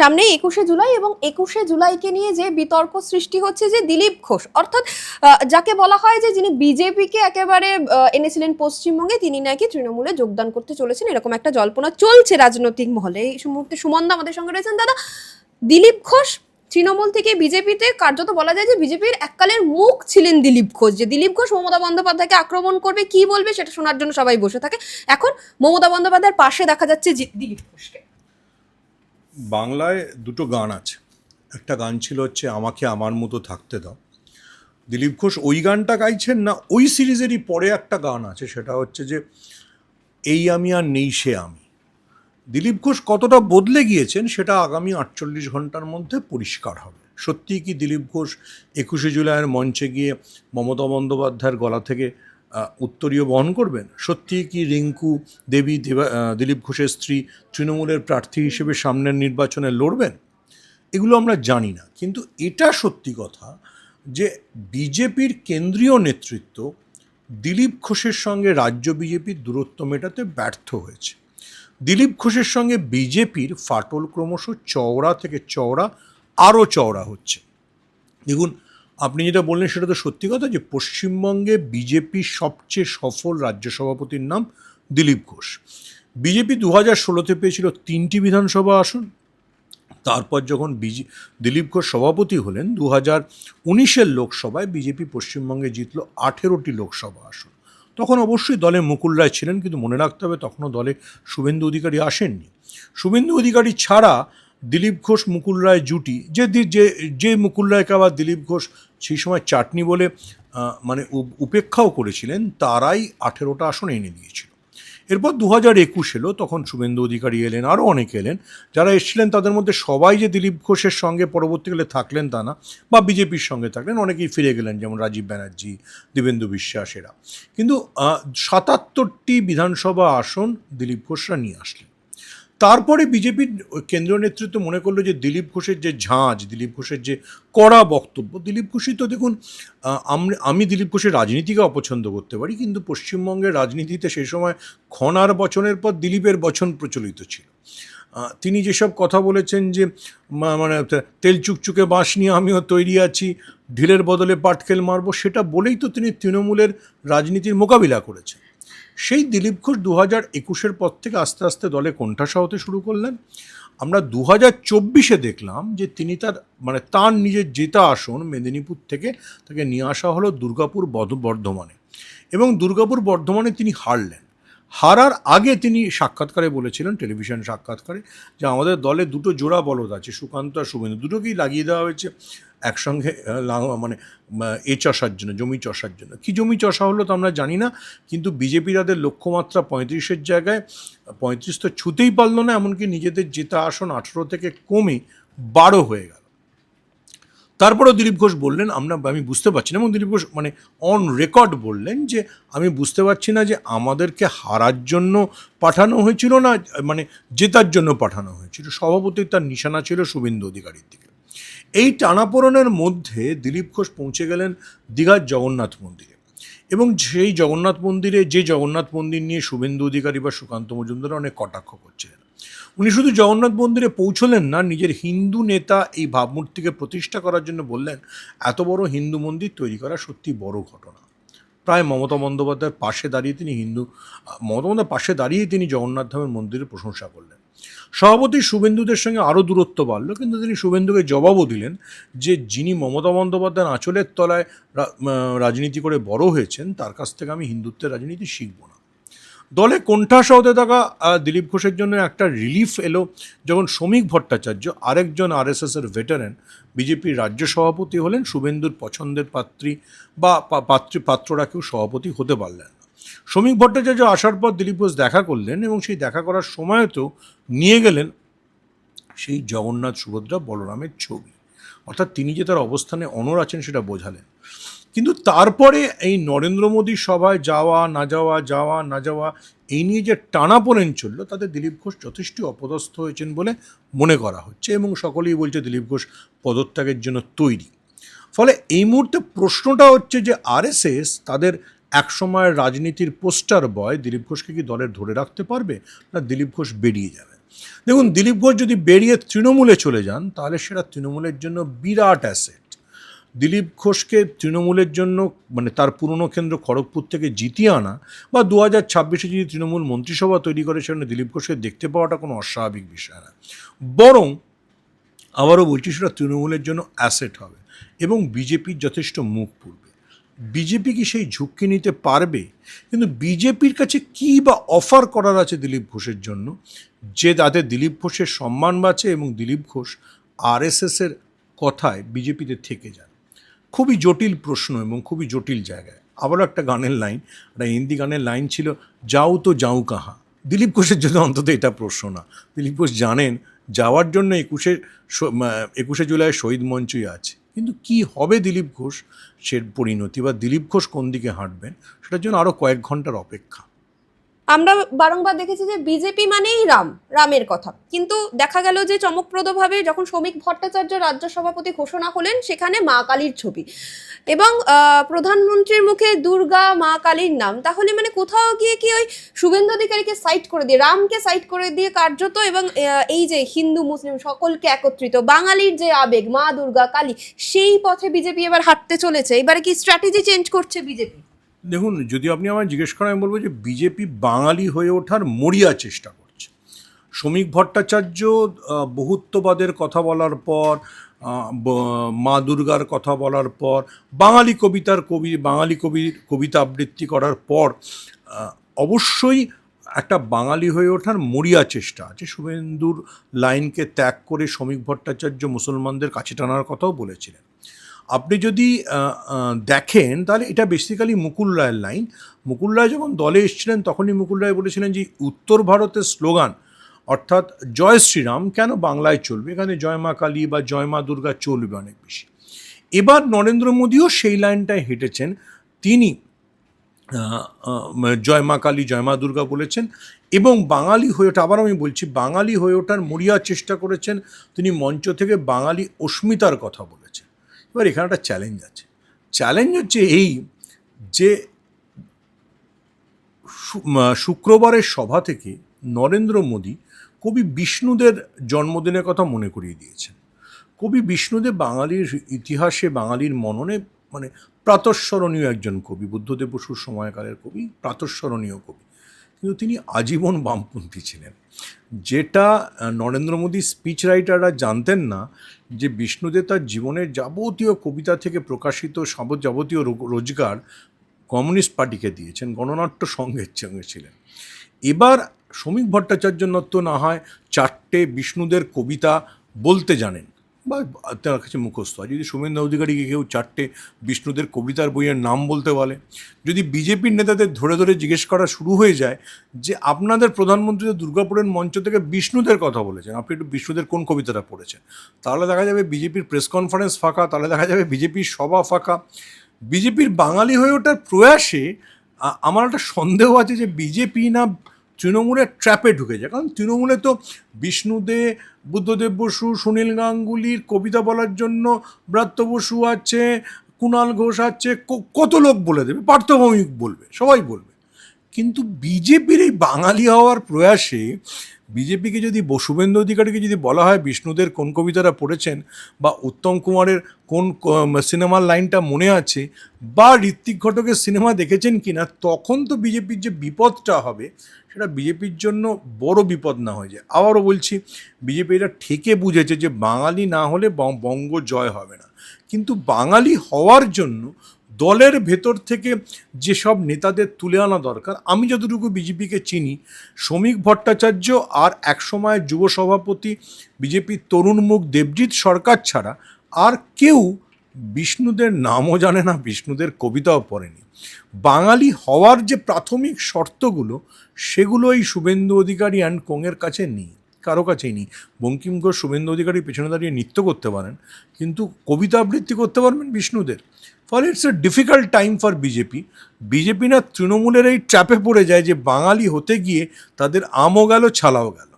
সামনে একুশে জুলাই এবং একুশে জুলাইকে নিয়ে যে বিতর্ক সৃষ্টি হচ্ছে যে দিলীপ ঘোষ, অর্থাৎ যাকে বলা হয় যে যিনি বিজেপিকে একেবারে এনেছিলেন পশ্চিমবঙ্গে, তিনি নাকি তৃণমূলে যোগদান করতে চলেছেন, এরকম একটা জল্পনা চলছে রাজনৈতিক মহলে। এই মুহূর্তে সুমনদা আমাদের সঙ্গে রয়েছেন। দাদা, দিলীপ ঘোষ তৃণমূল থেকে বিজেপিতে কার্যত বলা যায় যে বিজেপির এককালের মুখ ছিলেন দিলীপ ঘোষ, যে দিলীপ ঘোষ মমতা বন্দ্যোপাধ্যায়কে আক্রমণ করবে, কি বলবে সেটা শোনার জন্য সবাই বসে থাকে। এখন মমতা বন্দ্যোপাধ্যায়ের পাশে দেখা যাচ্ছে দিলীপ ঘোষকে। বাংলায় দুটো গান আছে। একটা গান ছিল হচ্ছে, আমাকে আমার মতো থাকতে দাও। দিলীপ ঘোষ ওই গানটা গাইছেন না, ওই সিরিজেরই পরে একটা গান আছে, সেটা হচ্ছে যে, এই আমি আর নেই সে আমি। দিলীপ ঘোষ কতটা বদলে গিয়েছেন, সেটা আগামী আটচল্লিশ ঘণ্টার মধ্যে পরিষ্কার হবে। সত্যিই কি দিলীপ ঘোষ একুশে জুলাইয়ের মঞ্চে গিয়ে মমতা বন্দ্যোপাধ্যায়ের গলা থেকে উত্তরীয় বহন করবেন? সত্যিই কি রিঙ্কু, দেবী, দেবা দিলীপ ঘোষের স্ত্রী তৃণমূলের প্রার্থী হিসেবে সামনের নির্বাচনে লড়বেন? এগুলো আমরা জানি না। কিন্তু এটা সত্যি কথা যে বিজেপির কেন্দ্রীয় নেতৃত্ব দিলীপ ঘোষের সঙ্গে রাজ্য বিজেপির দূরত্ব মেটাতে ব্যর্থ হয়েছে। দিলীপ ঘোষের সঙ্গে বিজেপির ফাটল ক্রমশ চওড়া থেকে চওড়া, আরও চওড়া হচ্ছে। দেখুন আপনি যেটা বললেন সেটা তো সত্যি কথা যে পশ্চিমবঙ্গে বিজেপির সবচেয়ে সফল রাজ্য সভাপতির নাম দিলীপ ঘোষ। বিজেপি দু হাজার ষোলোতে পেয়েছিল তিনটি বিধানসভা আসন। তারপর যখন বিজে, দিলীপ ঘোষ সভাপতি হলেন দু হাজার উনিশের লোকসভায় বিজেপি পশ্চিমবঙ্গে জিতল আঠেরোটি লোকসভা আসন। তখন অবশ্যই দলে মুকুল রায় ছিলেন, কিন্তু মনে রাখতে হবে তখনও দলে শুভেন্দু অধিকারী আসেননি। শুভেন্দু অধিকারী ছাড়া দিলীপ ঘোষ, মুকুল রায় জুটি। যে যে যে মুকুল রায়কে আবার দিলীপ ঘোষ সেই সময় চাটনি বলে মানে উপ- উপেক্ষাও করেছিলেন, তারাই আঠেরোটা আসন এনে দিয়েছিল। এরপর দু হাজার একুশ এলো, তখন শুভেন্দু অধিকারী এলেন, আরও অনেকে এলেন, যারা এসেছিলেন তাদের মধ্যে সবাই যে দিলীপ ঘোষের সঙ্গে পরবর্তীকালে থাকলেন তা না, বা বিজেপির সঙ্গে থাকলেন, অনেকেই ফিরে গেলেন, যেমন রাজীব ব্যানার্জি, দিবেন্দু বিশ্বাস এরা। কিন্তু সাতাত্তরটি বিধানসভা আসন দিলীপ ঘোষরা নিয়ে আসলেন। তারপরে বিজেপির কেন্দ্রীয় নেতৃত্ব মনে করল যে দিলীপ ঘোষের যে ঝাঁজ, দিলীপ ঘোষের যে কড়া বক্তব্য, দিলীপ ঘোষই তো দেখুন আম- দিলীপ ঘোষের রাজনীতিকে অপছন্দ করতে পারি, কিন্তু পশ্চিমবঙ্গের রাজনীতিতে সেই সময় খনার বচনের পর দিলীপের বচন প্রচলিত ছিল। তিনি যেসব কথা বলেছেন যে মানে তেল চুকচুকে বাঁশ নিয়ে আমিও তৈরি আছি, ঢিলের বদলে পাটকেল মারবো, সেটা বলেই তো তিনি তৃণমূলের রাজনীতির মোকাবিলা করেছেন। সেই দিলীপ ঘোষ দু হাজার একুশের পর থেকে আস্তে আস্তে দলে কণ্ঠাসা হতে শুরু করলেন। আমরা দু হাজার চব্বিশে দেখলাম যে তিনি তার মানে তার নিজের জেতা আসন মেদিনীপুর থেকে তাকে নিয়ে আসা হলো দুর্গাপুর বর্ধমানে। এবং দুর্গাপুর বর্ধমানে তিনি হারলেন। হারার আগে তিনি সাক্ষাৎকারে বলেছিলেন, টেলিভিশন সাক্ষাৎকারে, যে আমাদের দলে দুটো জোড়া বলদ আছে, সুকান্ত আর শুভেন্দু। দুটোকেই লাগিয়ে দেওয়া হয়েছে একসঙ্গে মানে এ চষার জন্য, জমি চষার জন্য। কী জমি চষা হলো তো আমরা জানি না, কিন্তু বিজেপি তাদের লক্ষ্যমাত্রা পঁয়ত্রিশের জায়গায়, পঁয়ত্রিশ তো ছুতেই পারল না, এমনকি নিজেদের জেতা আসন আঠেরো থেকে কমে বারো হয়ে গেল। তারপরেও দিলীপ ঘোষ বললেন, আমরা, আমি বুঝতে পারছি না, এবং দিলীপ ঘোষ মানে অন রেকর্ড বললেন যে, আমি বুঝতে পারছি না যে আমাদেরকে হারার জন্য পাঠানো হয়েছিল না মানে জেতার জন্য পাঠানো হয়েছিল। সভাপতির তার নিশানা ছিল শুভেন্দু অধিকারীর দিকে। এই টানাপোড়েনের মধ্যে দিলীপ ঘোষ পৌঁছে গেলেন দীঘার জগন্নাথ মন্দিরে। এবং সেই জগন্নাথ মন্দিরে যে জগন্নাথ মন্দির নিয়ে শুভেন্দু অধিকারী বা সুকান্ত মজুমদার অনেক কটাক্ষ করছিলেন। উনি শুধু জগন্নাথ মন্দিরে পৌঁছলেন না, নিজের হিন্দু নেতা এই ভাবমূর্তিকে প্রতিষ্ঠা করার জন্য বললেন, এত বড় হিন্দু মন্দির তৈরি করা সত্যি বড় ঘটনা। প্রায় মমতা বন্দ্যোপাধ্যায়ের পাশে দাঁড়িয়ে তিনি হিন্দু, মমতা পাশে দাঁড়িয়ে তিনি জগন্নাথ ধামের মন্দিরের প্রশংসা করলেন। সভাপতি শুভেন্দুদের সঙ্গে আরও দূরত্ব বাড়লো, কিন্তু তিনি শুভেন্দুকে জবাবও দিলেন যে, যিনি মমতা বন্দ্যোপাধ্যায়ের আঁচলের তলায় রাজনীতি করে বড় হয়েছেন, তার কাছ থেকে আমি হিন্দুত্বের রাজনীতি শিখব না। দলে কোণঠাসা হতে থাকা দিলীপ ঘোষের জন্য একটা রিলিফ এলো যখন শ্রমিক ভট্টাচার্য আরেকজন আর এস আরএসএসের ভেটারেন। বিজেপির রাজ্য সভাপতি হলেন শুভেন্দুর পছন্দের পাত্রী বা পাত্রী, পাত্ররা কেউ সভাপতি হতে পারলেন শ্রমিক ভট্টাচার্য আসার পর দিলীপ ঘোষ দেখা করলেন এবং সেই দেখা করার সময়তেও নিয়ে গেলেন সেই জগন্নাথ সুভদ্রা বলরামের ছবি। অর্থাৎ তিনি যে তার অবস্থানে অনর আছেন সেটা বোঝালেন। কিন্তু তারপরে এই নরেন্দ্র মোদী সভায় যাওয়া, না যাওয়া যাওয়া, না যাওয়া, এই নিয়ে যে টানাপোড়েন চলল, তাতে দিলীপ ঘোষ যথেষ্ট অপদস্থ হয়েছেন বলে মনে করা হচ্ছে এবং সকলেই বলছে দিলীপ ঘোষ পদত্যাগের জন্য তৈরি। ফলে এই মুহূর্তে প্রশ্নটা হচ্ছে যে আরএসএস তাদের একসময়ের রাজনীতির পোস্টার বয় দিলীপ ঘোষকে কি দলের ধরে রাখতে পারবে না দিলীপ ঘোষ বেরিয়ে যাবে? দেখুন, দিলীপ ঘোষ যদি বেরিয়ে তৃণমূলে চলে যান, তাহলে সেটা তৃণমূলের জন্য বিরাট অ্যাসেট দিলীপ ঘোষকে তৃণমূলের জন্য মানে তার পুরনো কেন্দ্র খড়গপুর থেকে জিতিয়ে আনা বা দু হাজার ছাব্বিশে যদি তৃণমূল মন্ত্রিসভা তৈরি করে, সেখানে দিলীপ ঘোষকে দেখতে পাওয়াটা কোনো অস্বাভাবিক বিষয় না। বরং আবারও বলছি, সেটা তৃণমূলের জন্য অ্যাসেট হবে এবং বিজেপির যথেষ্ট মুখ পড়বে। বিজেপি কি সেই ঝুঁকি নিতে পারবে? কিন্তু বিজেপির কাছে কী বা অফার করার আছে দিলীপ ঘোষের জন্য? যে তাদের দিলীপ ঘোষের সম্মান বাঁচে এবং দিলীপ ঘোষ আর আরএসএসের কথায় বিজেপিতে থেকে যান। খুবই জটিল প্রশ্ন এবং খুবই জটিল জায়গায়। আবারও একটা গানের লাইন, একটা হিন্দি গানের লাইন ছিল, যাও তো যাও কাহা। দিলীপ ঘোষের জন্য অন্তত এটা প্রশ্ন না। দিলীপ ঘোষ জানেন, যাওয়ার জন্য একুশে একুশে জুলাই শহীদ মঞ্চই আছে। কিন্তু কি হবে দিলীপ ঘোষ? সে পরিণতি বা দিলীপ ঘোষ কোন দিকে হাঁটবেন? সেটার জন্য আরও কয়েক ঘণ্টার অপেক্ষা। আমরা বারংবার দেখেছি যে বিজেপি মানেই রাম, রামের কথা। কিন্তু দেখা গেল যে চমকপ্রদভাবে যখন শ্রমিক ভট্টাচার্য রাজ্য সভাপতি ঘোষণা হলেন, সেখানে মা কালীর ছবি। এবং প্রধানমন্ত্রীর মুখে দুর্গা, মা কালীর নাম। তাহলে মানে কোথাও গিয়ে কি ওই শুভেন্দু অধিকারীকে সাইড করে দিয়ে, রামকে সাইড করে দিয়ে কার্যত এবং এই যে হিন্দু, মুসলিম সকলকে একত্রিত, বাঙালির যে আবেগ, মা দুর্গা, কালী, সেই পথে বিজেপি এবার হাঁটতে চলেছে। এবারে কি স্ট্র্যাটেজি চেঞ্জ করছে বিজেপি দেখুন, যদি আপনি আমায় জিজ্ঞেস করেন, আমি বলব যে বিজেপি বাঙালি হয়ে ওঠার মরিয়া চেষ্টা করছে। শ্রমিক ভট্টাচার্য বহুত্ববাদের কথা বলার পর মা দুর্গার কথা বলার পর, বাঙালি কবিতার কবি, বাঙালি কবির কবিতা আবৃত্তি করার পর অবশ্যই একটা বাঙালি হয়ে ওঠার মরিয়া চেষ্টা আছে। শুভেন্দুর লাইনকে ত্যাগ করে শ্রমিক ভট্টাচার্য মুসলমানদের কাছে টানার কথাও বলেছিলেন। আপনি যদি দেখেন, তাহলে এটা বেসিক্যালি মুকুল রায়ের লাইন মুকুল রায় যখন দলে এসেছিলেন, তখনই মুকুল রায় বলেছিলেন যে, উত্তর ভারতের স্লোগান অর্থাৎ জয় শ্রীরাম, কেন বাংলায় চলবে? এখানে জয় মা কালী বা জয় মা দুর্গা চলবে অনেক বেশি। এবার নরেন্দ্র মোদীও সেই লাইনটায় হেঁটেছেন। তিনি জয় মা কালী, জয় মা দুর্গা বলেছেন এবং বাঙালি হয়ে ওঠা আবার আমি বলছি, বাঙালি হয়ে ওঠার মরিয়া চেষ্টা করেছেন। তিনি মঞ্চ থেকে বাঙালি অস্মিতার কথা বলেছেন। এবার এখানে একটা চ্যালেঞ্জ আছে। চ্যালেঞ্জ হচ্ছে এই যে শুক্রবারের সভা থেকে নরেন্দ্র মোদী কবি বিষ্ণুদের জন্মদিনের কথা মনে করিয়ে দিয়েছেন। কবি বিষ্ণুদেব বাঙালির ইতিহাসে, বাঙালির মননে মানে প্রাতঃস্মরণীয় একজন কবি, বুদ্ধদেব বসুর সময়কালের কবি, প্রাতঃস্মরণীয় কবি। কিন্তু তিনি আজীবন বামপন্থী ছিলেন। যেটা নরেন্দ্র মোদী স্পিচ রাইটাররা জানতেন না যে বিষ্ণুদেব তার জীবনের যাবতীয় কবিতা থেকে প্রকাশিত যাবতীয় রোজগার কমিউনিস্ট পার্টিকে দিয়েছেন, গণনাট্য সংঘের সঙ্গে ছিলেন। এবার শ্রমিক ভট্টাচার্য নত্য না হয় চারটে বিষ্ণুদের কবিতা বলতে জানেন। বা তার কাছে মুখস্থ। হয় যদি শুভেন্দু অধিকারীকে কেউ চারটে বিষ্ণুদের কবিতার বইয়ের নাম বলতে বলে, যদি বিজেপির নেতাদের ধরে ধরে জিজ্ঞেস করা শুরু হয়ে যায় যে আপনাদের প্রধানমন্ত্রী তো দুর্গাপুরের মঞ্চ থেকে বিষ্ণুদের কথা বলেছেন, আপনি একটু বিষ্ণুদের কোন কবিতাটা পড়েছেন? তাহলে দেখা যাবে বিজেপির প্রেস কনফারেন্স ফাঁকা, তাহলে দেখা যাবে বিজেপির সভা ফাঁকা। বিজেপির বাঙালি হয়ে ওঠার প্রয়াসে আমার একটা সন্দেহ আছে যে বিজেপি না তৃণমূলের ট্র্যাপে ঢুকে যায়। কারণ তৃণমূলে তো বিষ্ণুদে বুদ্ধদেব বসু, সুনীল গাঙ্গুলির কবিতা বলার জন্য ব্রাত্য বসু আছে কুণাল ঘোষ আছে কত লোক বলে দেবে? পার্থভৌমিক বলবে, সবাই বলবে। কিন্তু বিজেপির এই বাঙালি হওয়ার প্রয়াসে বিজেপিকে যদি ব- শুভেন্দু অধিকারীকে যদি বলা হয়, বিষ্ণুদের কোন কবিতাটা পড়েছেন বা উত্তম কুমারের কোন সিনেমার লাইনটা মনে আছে বা ঋত্বিক ঘটকের সিনেমা দেখেছেন কিনা, তখন তো বিজেপির যে বিপদটা হবে, সেটা বিজেপির জন্য বড় বিপদ না হয়ে যায়। আবারও বলছি, বিজেপি এটা ঠেকে বুঝেছে যে বাঙালি না হলে বঙ্গ জয় হবে না। কিন্তু বাঙালি হওয়ার জন্য দলের ভেতর থেকে যেসব নেতাদের তুলে আনা দরকার, আমি যতটুকু বিজেপিকে চিনি, শ্রমিক ভট্টাচার্য আর একসময় যুব সভাপতি বিজেপির তরুণ মুখ দেবজিৎ সরকার ছাড়া আর কেউ বিষ্ণুদের নামও জানে না, বিষ্ণুদের কবিতাও পড়েনি। বাঙালি হওয়ার যে প্রাথমিক শর্তগুলো সেগুলো এই শুভেন্দু অধিকারী অ্যান্ড কোংয়ের কাছে নেই। কারও কাছেই নেই। বঙ্কিম ঘোষ, শুভেন্দু অধিকারী পেছনে দাঁড়িয়ে নৃত্য করতে পারেন, কিন্তু কবিতা আবৃত্তি করতে পারবেন বিষ্ণুদের। ফলে it's a difficult time for BJP BJP না তৃণমূলের এই ট্র্যাপে পড়ে যায় যে বাঙালি হতে গিয়ে তাদের আমও গেল, ছালাও গেল।